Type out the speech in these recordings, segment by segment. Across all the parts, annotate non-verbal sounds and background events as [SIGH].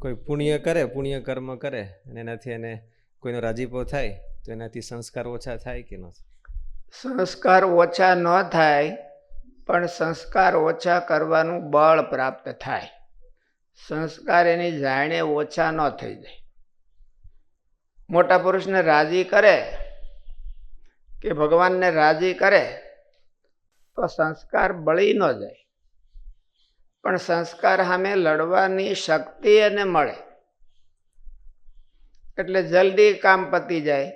કોઈ પુણ્ય કરે, પુણ્ય કર્મ કરે અને એનાથી એને કોઈનો રાજીપો થાય, તો એનાથી સંસ્કાર ઓછા થાય કે ન સંસ્કાર ઓછા ન થાય, પણ સંસ્કાર ઓછા કરવાનું બળ પ્રાપ્ત થાય. સંસ્કાર એની જાણે ઓછા ન થઈ જાય. મોટા પુરુષને રાજી કરે કે ભગવાનને રાજી કરે, તો સંસ્કાર બળી ન જાય. પણ સંસ્કાર સામે લડવાની શક્તિ એને મળે. એટલે જલ્દી કામ પતી જાય.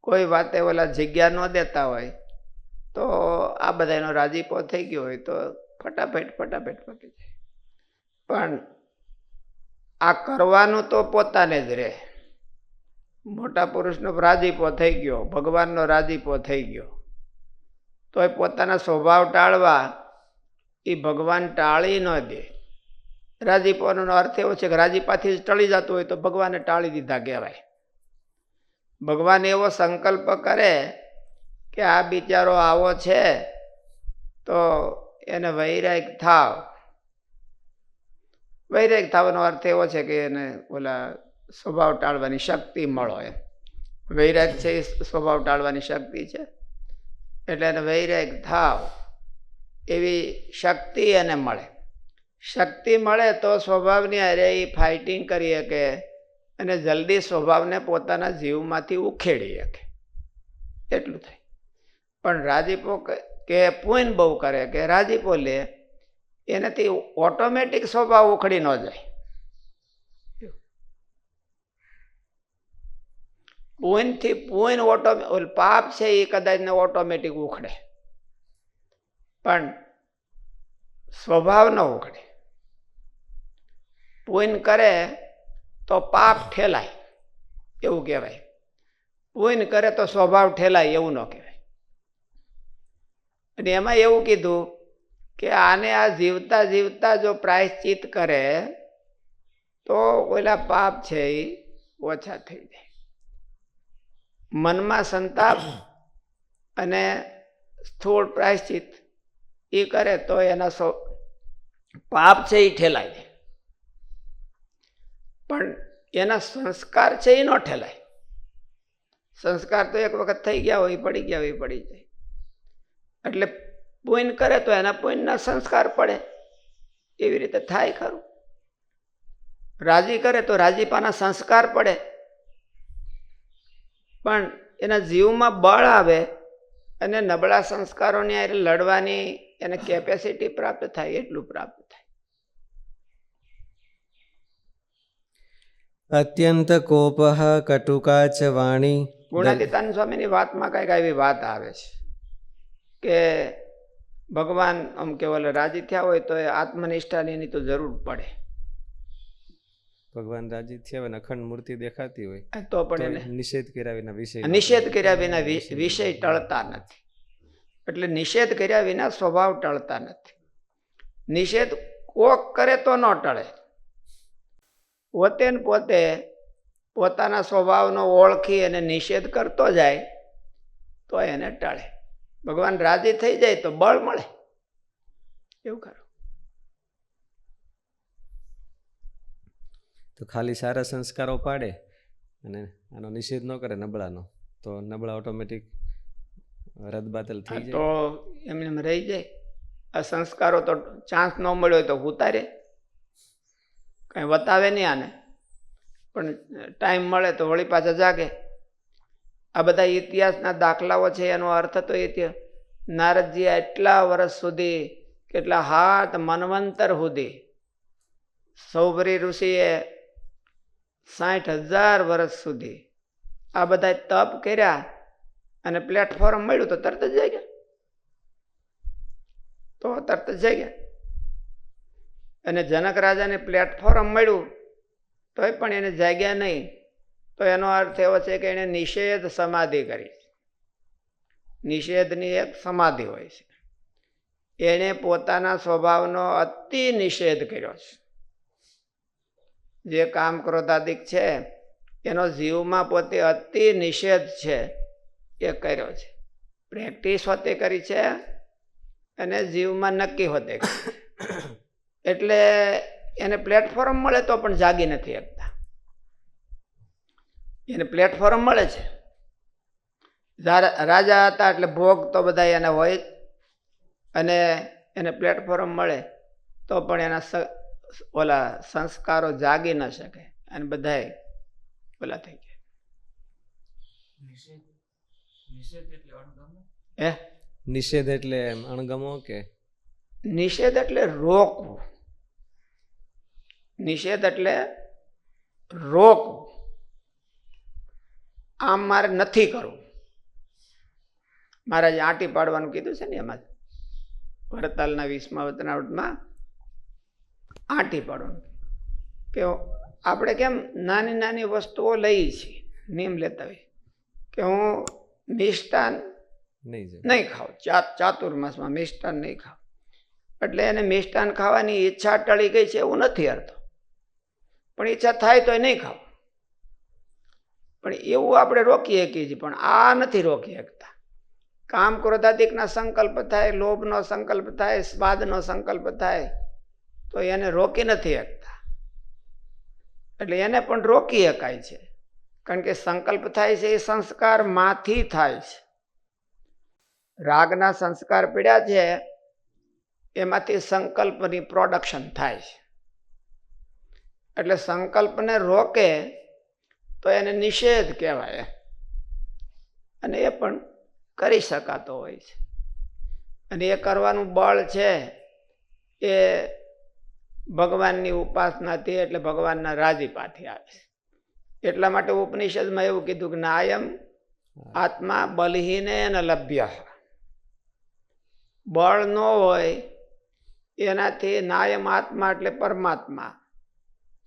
કોઈ વાતે ઓલા જગ્યા ન દેતા હોય, તો આ બધાનો રાજીપો થઈ ગયો હોય તો ફટાફટ ફટાફટ પતી જાય. પણ આ કરવાનું તો પોતાને જ રહે. મોટા પુરુષનો રાજીપો થઈ ગયો, ભગવાનનો રાજીપો થઈ ગયો. તો એ પોતાના સ્વભાવ ટાળવા એ ભગવાન ટાળી ન દે. રાજીપોનો અર્થ એવો છે કે રાજીપાથી જ ટળી જતું હોય તો ભગવાને ટાળી દીધા કહેવાય. ભગવાન એવો સંકલ્પ કરે કે આ બિચારો આવો છે તો એને વૈરાગ થાવ. વૈરાગ થવાનો અર્થ એવો છે કે એને ઓલા સ્વભાવ ટાળવાની શક્તિ મળો એમ. વૈરાગ છે એ સ્વભાવ ટાળવાની શક્તિ છે. એટલે એને વૈરાગ થાવ. એવી શક્તિ એને મળે. શક્તિ મળે તો સ્વભાવની અરે એ ફાઇટિંગ કરી શકે અને જલ્દી સ્વભાવને પોતાના જીવમાંથી ઉખેડી શકે. એટલું થાય. પણ રાજીપો ક- પૂન બહુ કરે કે રાજીપો લે, એનાથી ઓટોમેટિક સ્વભાવ ઉખડી ન જાય. પૂનથી પૂન ઓટો પાપ છે એ કદાચ ને ઓટોમેટિક ઉખડે. પણ સ્વભાવ ન ઉખડે પૂન કરે તો પાપ ઠેલાય, એવું કહેવાય. પૂન કરે તો સ્વભાવ ઠેલાય, એવું ન કહેવાય. અને એમાં એવું કીધું કે આને આ જીવતા જીવતા જો પ્રાયશ્ચિત કરે, તો ઓલા પાપ છે એ ઓછા થઈ જાય. મનમાં સંતાપ અને સ્થૂળ પ્રાયશ્ચિત એ કરે તો એના સો પાપ છે એ ઠેલાય જાય પણ એના સંસ્કાર છે એ ન ઠેલાય. સંસ્કાર તો એક વખત થઈ ગયા હોય પડી ગયા હોય પડી જાય. એટલે પુન કરે તો એના પુણ્યના સંસ્કાર પડે. એવી રીતે થાય ખરું. રાજી કરે તો રાજીપાના સંસ્કાર પડે. પણ એના જીવમાં બળ આવે અને નબળા સંસ્કારોની હારે લડવાની એને કેપેસિટી પ્રાપ્ત થાય એટલું પ્રાપ્ત થાય. અત્યંત કોપ કટુકા ચ વાણી. ગુણાતીતાન સ્વામીની વાતમાં કંઈક આવી વાત આવે છે કે ભગવાન આમ કેવલ રાજી થયા હોય તો એ આત્મનિષ્ઠાની એની તો જરૂર પડે. ભગવાન રાજી થયા હોય અખંડ મૂર્તિ દેખાતી હોય તો તો પણ એને નિષેધ કર્યા વિના વિષય નિષેધ કર્યા વિના વિષય ટળતા નથી. એટલે નિષેધ કર્યા વિના સ્વભાવ ટળતા નથી. નિષેધ કોક કરે તો ન ટળે. પોતે ને પોતે પોતાના સ્વભાવનો ઓળખી અને નિષેધ કરતો જાય તો એને ટળે. ભગવાન રાજી થઈ જાય તો બળ મળે. એવું કરો તો ખાલી સારા સંસ્કારો પાડે અને આનો નિષેધ ન કરે નબળાનો, તો નબળા ઓટોમેટિક રદબાતલ થઈ જાય. તો એમને રહી જાય. આ સંસ્કારો તો ચાન્સ ન મળ્યો તો ઉતારે. કઈ વતાવે નહીં આને. પણ ટાઈમ મળે તો વળી પાછા જાગે. આ બધા ઇતિહાસના દાખલાઓ છે એનો અર્થ તો એ નારદજી એટલા વર્ષ સુધી કેટલા હાથ મનવંતર સુધી સૌભરી ઋષિએ સાઠ હજાર વર્ષ સુધી આ બધા તપ કર્યા. અને પ્લેટફોર્મ મળ્યું તો તરત જ જાગ્યા ગયા. તો તરત જ જઈ ગયા. અને જનક રાજાને પ્લેટફોર્મ મળ્યું, તોય પણ એને જાગ્યા નહીં. તો એનો અર્થ એવો છે કે એણે નિષેધ સમાધિ કરી નિષેધની એક સમાધિ હોય છે. એણે પોતાના સ્વભાવનો અતિ નિષેધ કર્યો છે. જે કામ ક્રોધાદિક છે, એનો જીવમાં પોતે અતિ નિષેધ છે. એ કર્યો છે. પ્રેક્ટિસ હોતે કરી છે અને જીવમાં નક્કી હોતે એટલે એને પ્લેટફોર્મ મળે તો પણ જાગી નથી શકતા. એને પ્લેટફોર્મ મળે છે. રાજા હતા એટલે ભોગ તો બધા એને હોય અને એને પ્લેટફોર્મ મળે તો પણ એના ઓલા સંસ્કારો જાગી ન શકે અને બધાય ઓલા થઈ ગયા. નિષેધ નિષેધ એટલે અણગમો કે? નિષેધ એટલે રોકવું. નિષેધ એટલે રોકવું. આમ મારે નથી કરવું. મારે જે આંટી પાડવાનું કીધું છે ને એમાં વડતાલના વીસમા વતનાવટમાં આંટી પાડવાનું. કે આપણે કેમ નાની નાની વસ્તુઓ લઈએ છીએ નિયમ લેતા હોય. કે હું મિષ્ટાન નહીં નહીં ખાવ. ચાત ચાતુર્માસમાં મિષ્ટાન નહીં ખાવ. એટલે એને મિષ્ટાન ખાવાની ઈચ્છા ટળી ગઈ છે એવું નથી અર્થ. પણ ઈચ્છા થાય તો નહીં ખાવ. પણ એવું આપણે રોકી શકીએ છીએ પણ આ નથી રોકી શકતા. કામ ક્રોધાદિકના સંકલ્પ થાય લોભનો સંકલ્પ થાય સ્વાદનો સંકલ્પ થાય તો એને રોકી નથી શકતા. એટલે એને પણ રોકી શકાય છે. કારણ કે સંકલ્પ થાય છે એ સંસ્કારમાંથી થાય છે. રાગના સંસ્કાર પીડ્યા છે, એમાંથી સંકલ્પની પ્રોડક્શન થાય છે. એટલે સંકલ્પને રોકે તો એને નિષેધ કહેવાય. અને એ પણ કરી શકાતો હોય છે. અને એ કરવાનું બળ છે એ ભગવાનની ઉપાસનાથી એટલે ભગવાનના રાજીપાથી આવે છે. એટલા માટે ઉપનિષદમાં એવું કીધું કે નાયમ આત્મા બલહીને ન લભ્ય. બળ ન હોય એનાથી નાયમ આત્મા એટલે પરમાત્મા.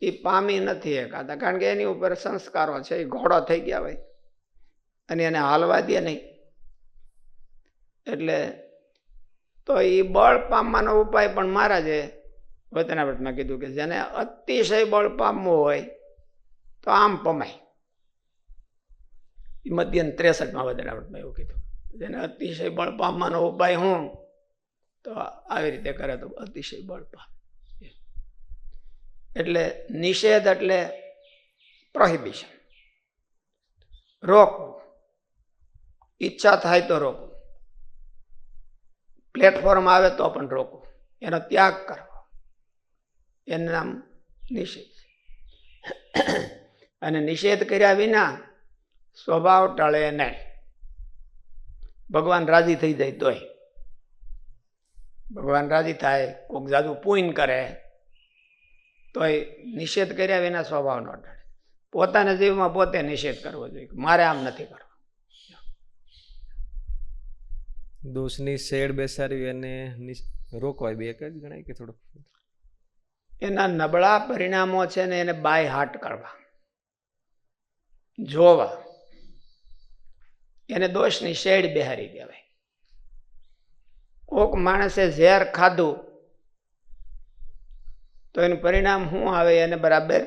એ પામી નથી એકાતા કારણ કે એની ઉપર સંસ્કારો છે એ ઘોડો થઈ ગયા હોય. અને એને હાલવા દે નહીં. એટલે તો એ બળ પામવાનો ઉપાય પણ મહારાજે વતનાવટમાં કીધું કે જેને અતિશય બળ પામવું હોય તો આમ પમાય. મધ્યન ત્રેસઠમાં વતનાવટમાં એવું કીધું. જેને અતિશય બળ પામવાનો ઉપાય હું, તો આવી રીતે કરે તો અતિશય બળ પામ એટલે નિષેધ એટલે પ્રોહિબિશન રોકવું. ઈચ્છા થાય તો રોકવું. પ્લેટફોર્મ આવે તો પણ રોકવું. એનો ત્યાગ કરવો. એનું નામ નિષેધ અને નિષેધ કર્યા વિના સ્વભાવ ટળે નહીં. ભગવાન રાજી થઈ જાય તોય. ભગવાન રાજી થાય કોઈક જાદુ પૂન કરે તોય નિષેધ કર્યા વિના સ્વભાવ ન ટળે. પોતાના જીવમાં પોતે નિષેધ કરવો જોઈએ. મારે આમ નથી કરવું. દોષની શેડ બેસાડવી અને રોકવાય બે એક જ ગણાય કે થોડુંક? એના નબળા પરિણામો છે ને એને બાય હાટ કરવા. જોવા. એને દોષની શેડ બેહારી દેવાય કોક માણસે ઝેર ખાધું તો એનું પરિણામ શું આવે એને બરાબર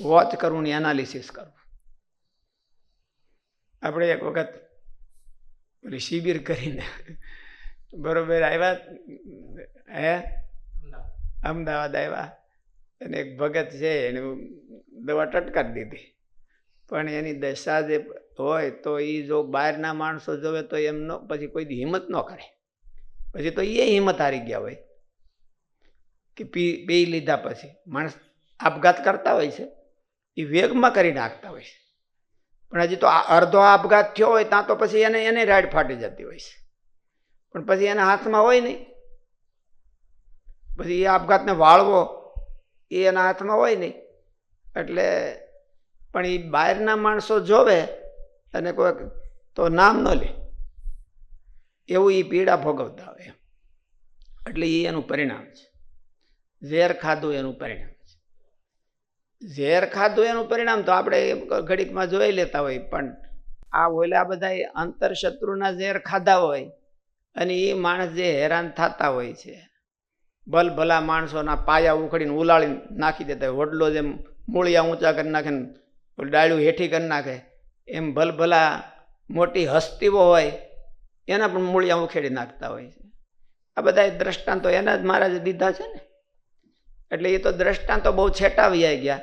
વોચ કરવું ને એનાલિસિસ કરવું. આપણે એક વખત પેલી શિબિર કરીને બરોબર આવ્યા હે? અમદાવાદ આવ્યા. અને એક ભગત છે એને દવા ટટકાર દીધી. પણ એની દશા જે હોય તો એ જો બહારના માણસો જોવે તો એમનો પછી કોઈ હિંમત ન કરે. પછી તો એ હિંમત હારી ગયા હોય. કે પી પી લીધા પછી. માણસ આપઘાત કરતા હોય છે. એ વેગમાં કરી નાખતા હોય છે. પણ હજી તો અડધો આપઘાત થયો હોય ત્યાં તો પછી એને એને રાઈડ ફાટી જતી હોય છે. પણ પછી એના હાથમાં હોય નહીં. પછી એ આપઘાતને વાળવો એ એના હાથમાં હોય નહીં. એટલે પણ એ બહારના માણસો જોવે અને કોઈક તો નામ ન લે. એવું એ પીડા ભોગવતા હોય એટલે એ એનું પરિણામ છે. ઝેર ખાધું એનું પરિણામ છે. ઝેર ખાધું એનું પરિણામ તો આપણે ઘડીકમાં જોઈ લેતા હોય પણ આ ઓલા બધા અંતરશત્રુના ઝેર ખાધા હોય અને એ માણસ જે હેરાન થતા હોય છે. ભલ ભલા માણસોના પાયા ઉખડીને ઉલાળીને નાખી દેતા હોય. હોટલો જેમ મૂળિયા ઊંચા કરી નાખે ને ડાળ્યું હેઠી કરી નાખે. એમ ભલભલા મોટી હસ્તીઓ હોય, એના પણ મૂળિયા ઉખેડી નાખતા હોય છે. આ બધા દ્રષ્ટાંતો એના જ મહારાજે દીધા છે ને? એટલે એ તો દ્રષ્ટાંતો બહુ છેટાવી આવી ગયા.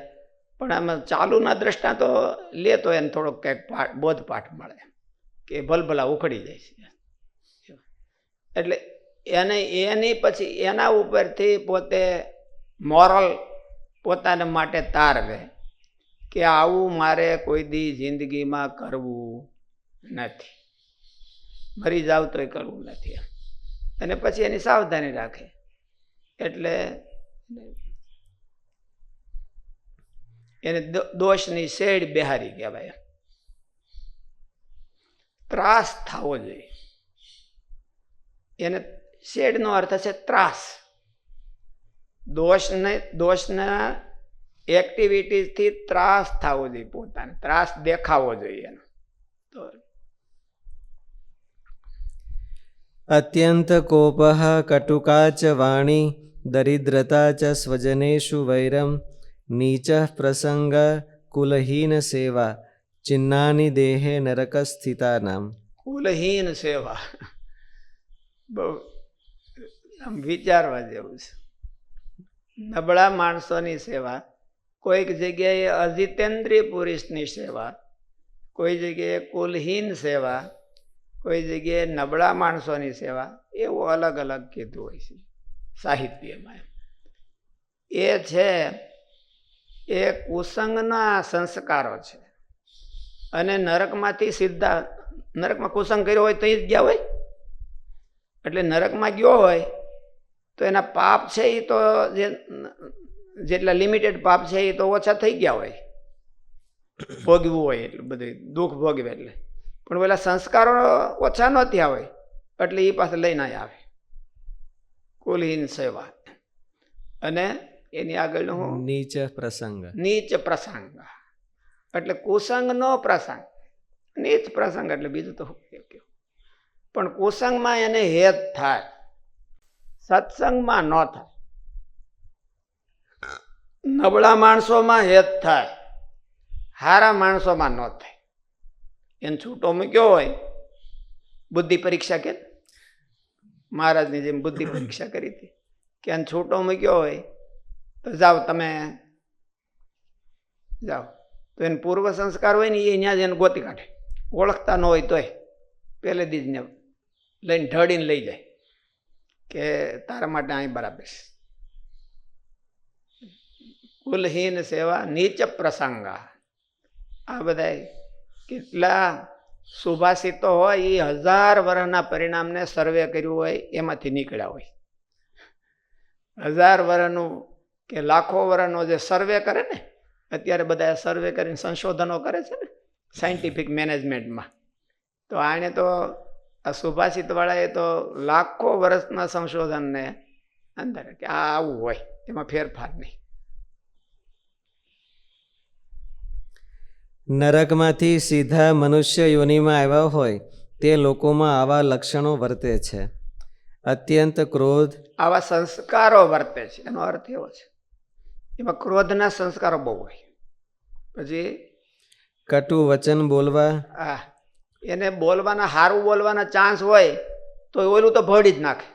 પણ આમાં ચાલુના દ્રષ્ટાંતો લે તો એને થોડોક કંઈક પાઠ બોધ પાઠ મળે. કે ભલભલા ઉખડી જાય છે. એટલે એને, એની પછી એના ઉપરથી પોતે મોરલ પોતાને માટે તારવે. કે આવું મારે કોઈ દી જિંદગીમાં કરવું નથી. મરી જાવ તોય કરવું નથી અને પછી એની સાવધાની રાખે. એટલે એને દોષની શેડ બેહારી કહેવાય ત્રાસ થવો જોઈએ. એને શેડનો અર્થ છે ત્રાસ. દોષને, દોષના એક્ટિવિટીઝથી ત્રાસ થવો જોઈએ પોતાને ત્રાસ દેખાવો જોઈએ તો અત્યંત કોપ કટુકા ચ વાણી દરિદ્રતા ચ સ્વજનેશુ વૈરમ નીચ પ્રસંગ કુલહીન સેવા ચિન્નાની દેહે નરક સ્થિતાનામ. કુલહીન સેવા. બહુ આમ વિચારવા જેવું છે. નબળા માણસોની સેવા કોઈક જગ્યાએ અજિતેન્દ્રિય પુરુષની સેવા, કોઈ જગ્યાએ કુલહીન સેવા, કોઈ જગ્યાએ નબળા માણસોની સેવા, એવું અલગ અલગ કીધું હોય છે સાહિત્યમાં એ છે, એ કુસંગના સંસ્કારો છે. અને નરકમાંથી સીધા, નરકમાં કુસંગ કર્યો હોય તો જ ગયા હોય? એટલે નરકમાં ગયો હોય તો એના પાપ છે એ તો જે જેટલા લિમિટેડ પાપ છે એ તો ઓછા થઈ ગયા હોય. ભોગવું હોય એટલે બધું દુઃખ ભોગવે એટલે. પણ પેલા સંસ્કારો ઓછા ન થયા હોય એટલે એ પાસે લઈને આવે. કુલહીન સેવા. અને એની આગળનું હું નીચ પ્રસંગ. નીચ પ્રસંગ. એટલે કુસંગનો પ્રસંગ. નીચ પ્રસંગ એટલે બીજું તો કહ્યું પણ કુસંગમાં એને હેત થાય. સત્સંગમાં ન થાય. નબળા માણસોમાં હેત થાય, હારા માણસોમાં ન થાય. એને છૂટો મૂક્યો હોય, બુદ્ધિ પરીક્ષા કે મહારાજની જેમ બુદ્ધિ પરીક્ષા કરી હતી, કે એને છૂટો મૂક્યો હોય, તો જાઓ તમે, જાઓ. તો એને પૂર્વ સંસ્કાર હોય ને એ ત્યાં જ એને ગોતી કાઢે. ઓળખતા ન હોય તોય પહેલે દીજને લઈને ઢળીને લઈ જાય, કે તારા માટે અહીં બરાબર છે. કુલહીન સેવા નીચ પ્રસંગા. આ બધા કેટલા સુભાષિતો હોય એ હજાર વર્ષના પરિણામને સર્વે કર્યું હોય, એમાંથી નીકળ્યા હોય. હજાર વર્ષનું કે લાખો વર્ષનો જે સર્વે કરે ને, અત્યારે બધા સર્વે કરીને સંશોધનો કરે છે ને સાયન્ટિફિક મેનેજમેન્ટમાં તો આણે તો આ સુભાષિતવાળાએ તો લાખો વર્ષના સંશોધનને અંદર કે આ આવું હોય, એમાં ફેરફાર નહીં. નરકમાંથી સીધા મનુષ્ય યોનિમાં આવ્યા હોય તે લોકોમાં આવા લક્ષણો વર્તે છે. અત્યંત ક્રોધ. આવા સંસ્કારો વર્તે છે એનો અર્થ એવો છે. એમાં ક્રોધના સંસ્કારો બહુ હોય. પછી કટુ વચન બોલવા. આ એને બોલવાના સારું બોલવાના ચાન્સ હોય તો ઓલું તો ભળી જ નાખે.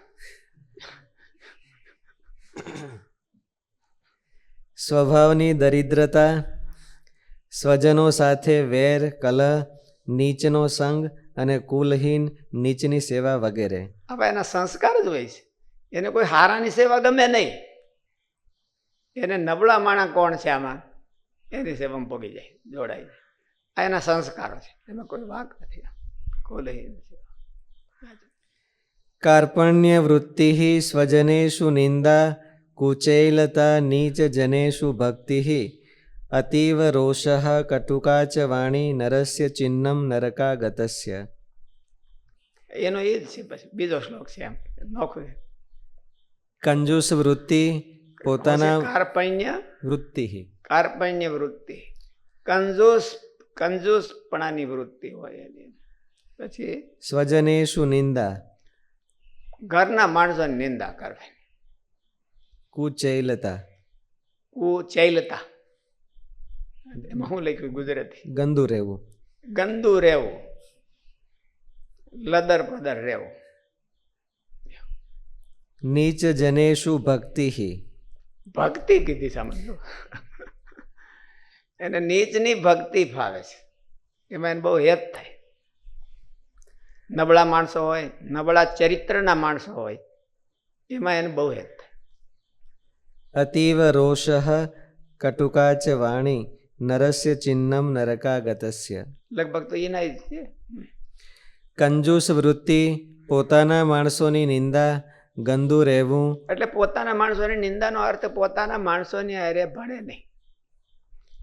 સ્વભાવની દરિદ્રતા. સ્વજનો સાથે વેર કલહ નીચનો સંગ અને કુલહીન નીચની સેવા વગેરે. આવા એના સંસ્કાર જ હોય છે. એને કોઈ હારાની સેવા ગમે નહીં. એને નબળા માણા કોણ છે આમાં? એની સેવામાં પગી જાય જોડાઈ જાય. આ એના સંસ્કારો છે. એમાં કોઈ વાક નથી. કુલહીન કાર્પણ્ય વૃત્તિ સ્વજનેશુ નિંદા કુચૈલતા નીચ જનેશુ ભક્તિ. અતીવ રોષ કટુકા ચ વાણી નરસ્ય ચિહ્નમ નરકા ગતસ્ય એનો એ જ છે પછી બીજો શ્લોક છે એમ નોખું કંજૂસ વૃત્તિ પોતાના કાર્પણ્ય વૃત્તિ કાર્પણ્ય વૃત્તિ કંજૂસ કંજૂસપણાની વૃત્તિ હોય એની પછી સ્વજનેશુ નિંદા ઘરના માણસોની નિંદા કરવી કુચૈલતા કુચૈલતા [LAUGHS] એમાં શું લખ્યું ગુજરાતી? ગંદુ રહેવું. ગંદુ રહેવું. લદર પદર રહેવું. નીચ જનેશુ ભક્તિ ભક્તિ કીધી સમજો [LAUGHS] એને નીચની ભક્તિ ફાવે છે. એમાં એને બહુ હેત થાય. નબળા માણસો હોય નબળા ચરિત્રના માણસો હોય એમાં એને બહુ હેત થાય. અતીવ રોષ કટુકાચ વાણી. નરસ્ય ચિહ્નમ નરકાગતસ્ય લગભગ તો એના જ છે કંજૂસ વૃત્તિ પોતાના માણસોની નિંદા ગંદુ રહેવું એટલે પોતાના માણસોની નિંદાનો અર્થ પોતાના માણસોની હારે ભણે નહીં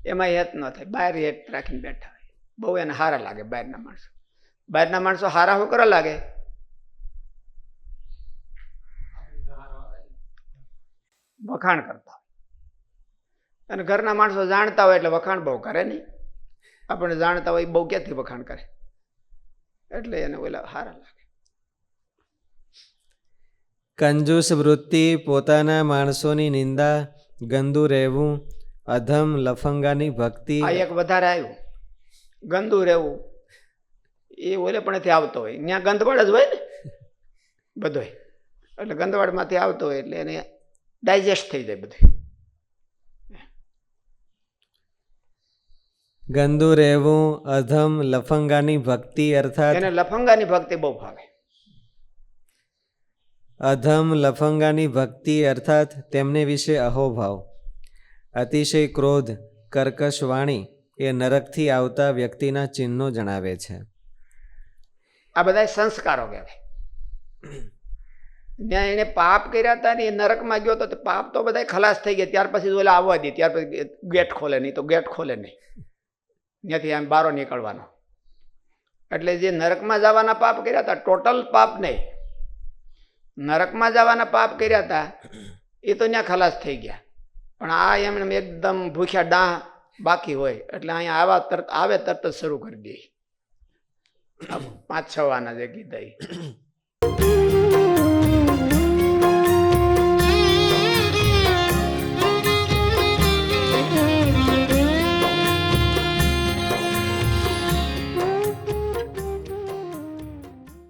એમાં હેત ન થાય બહાર હેત રાખીને બેઠા હોય બહુ એને હારા લાગે બહારના માણસો બહારના માણસો હારા હું કરવા લાગે વખાણ કરતા હોય અને ઘરના માણસો જાણતા હોય એટલે વખાણ બહુ કરે નહીં. આપણે જાણતા હોય એ બહુ ક્યાંથી વખાણ કરે? એટલે એને ઓલા સારા લાગે. કંજૂસ વૃત્તિ પોતાના માણસોની નિંદા ગંદુ રહેવું અધમ લફંગાની ભક્તિ. આ એક વધારે આવ્યું. ગંદુ રહેવું. એ ઓલે પણથી આવતો હોય. ત્યાં ગંદવાડ જ હોય ને? [LAUGHS] બધોય. એટલે ગંદવાડમાંથી આવતો હોય એટલે એને ડાયજેસ્ટ થઈ જાય બધું ગંદુ રહેવું અધમ લફંગાની ભક્તિ અર્થાત એને લફંગાની ભક્તિ બહુ ભાવે. અધમ લફંગાની ભક્તિ અર્થાત તેમને વિશે અહોભાવ. અતિશય ક્રોધ કર્કશ વાણી એ નરકથી આવતા વ્યક્તિના ચિહ્નો જણાવે છે. આ બધા સંસ્કારો કહેવાય. ત્યાં એને પાપ કર્યા હતા ને એ નરકમાં ગયો તો પાપ તો બધા ખલાસ થઈ ગયા. ત્યાર પછી ઓલા આવવા દે. ત્યાર પછી ગેટ ખોલે નહીં તો ગેટ ખોલે નહીં. ત્યાંથી આમ બારો નીકળવાનો. એટલે જે નરકમાં જવાના પાપ કર્યા હતા ટોટલ પાપ નહીં. નરકમાં જવાના પાપ કર્યા હતા, એ તો ત્યાં ખલાસ થઈ ગયા. પણ આ એમને એકદમ ભૂખ્યા ડાહ બાકી હોય, એટલે અહીંયા આવા તરત આવે તરત જ શરૂ કરી દે. પાંચ છ વાના જે કીધા.